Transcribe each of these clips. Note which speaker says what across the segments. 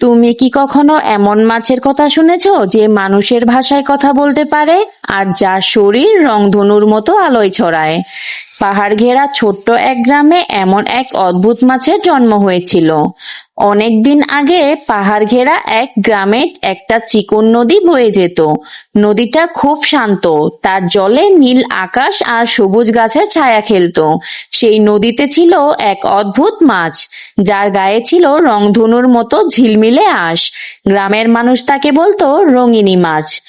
Speaker 1: তুমি কি কখনো এমন মাছের কথা শুনেছ যে মানুষের ভাষায় কথা বলতে পারে আর যার শরীর রংধনুর মতো আলোয় ছড়ায়? পাহাড় ঘেরা ছোট্ট এক গ্রামে এমন এক অদ্ভুত মাছের জন্ম হয়েছিল। অনেক দিন আগে পাহাড় ঘেরা এক গ্রামে একটা চিকন নদী বয়ে যেত। নদীটা খুব শান্ত। তার জলে নীল আকাশ আর সবুজ গাছের ছায়া খেলতো। সেই নদীতে ছিল এক অদ্ভুত মাছ। যার গায়ে ছিল রংধনুর মতো ঝিলমিলে আঁশ। গ্রামের মানুষ তাকে বলতো রঙিনী মাছ।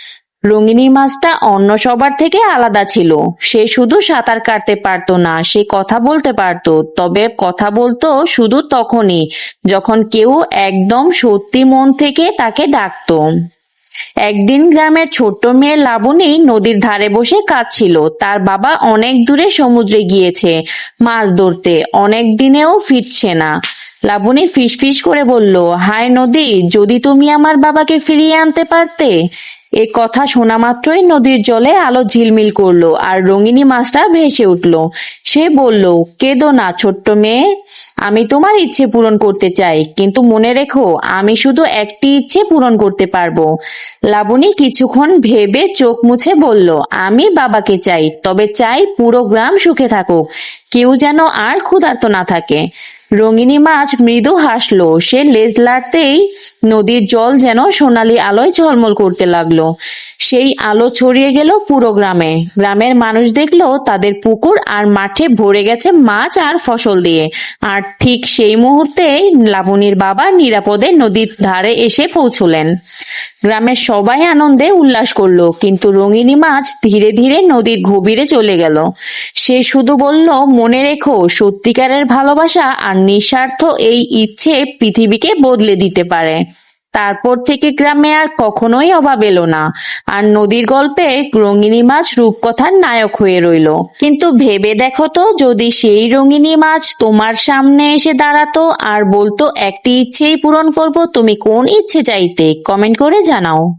Speaker 1: রঙিনী মাছটা অন্য সবার থেকে আলাদা ছিল। সে শুধু সাঁতার কাটতে পারতো না, সে কথা বলতে পারতো, তবে কথা বলতো শুধু তখনই, যখন কেউ একদম সত্যি মন থেকে তাকে ডাকতো। একদিন গ্রামের ছোট্ট মেয়ে লাবণী নদীর ধারে বসে কাঁদছিল। তার বাবা অনেক দূরে সমুদ্রে গিয়েছে মাছ ধরতে, অনেক দিনেও ফিরছে না। লাবণী ফিসফিস করে বলল, হায় নদী, যদি তুমি আমার বাবাকে ফিরিয়ে আনতে পারতে এ কথা শোনা মাত্রই নদীর জলে আলো ঝিলমিল করল আর রঙিনী মাছটা ভেসে উঠল। সে বলল, কেঁদো না ছোট্ট মেয়ে, আমি তোমার ইচ্ছে পূরণ করতে চাই, কিন্তু মনে রেখো, আমি শুধু একটি ইচ্ছে পূরণ করতে পারব। লাবণী কিছুক্ষণ ভেবে চোখ মুছে বলল, আমি বাবাকে চাই, তবে চাই পুরো গ্রাম সুখে থাকুক। কেউ যেন আর ক্ষুধার্ত না থাকে। রঙিনী মাছ মৃদু হাসলো। সে লেজ লাড়তেই নদীর জল যেন সোনালি আলোয় ঝলমল করতে লাগল। সেই আলো ছড়িয়ে গেল পুরো গ্রামে। গ্রামের মানুষ দেখল তাদের পুকুর আর মাঠে ভরে গেছে মাছ আর ফসল দিয়ে। আর ঠিক সেই মুহূর্তেই লাবণীর বাবা নিরাপদে নদীর ধারে এসে পৌঁছলেন। গ্রামের সবাই আনন্দে উল্লাস করল, কিন্তু রঙিনী মাছ ধীরে ধীরে নদীর গভীরে চলে গেল। সে শুধু বলল, মনে রেখো, সত্যিকারের ভালোবাসা আর নিঃস্বার্থ এই ইচ্ছে পৃথিবীকে বদলে দিতে পারে। তারপর থেকে গ্রামে আর কখনোই অভাব এলো না। আর নদীর গল্পে রঙিনী মাছ রূপকথার নায়ক হয়ে রইল। কিন্তু ভেবে দেখো তো, যদি সেই রঙিনী মাছ তোমার সামনে এসে দাঁড়াতো, আর বলতো, একটি ইচ্ছেই পূরণ করব, তুমি কোন ইচ্ছে চাইতে? কমেন্ট করে জানাও।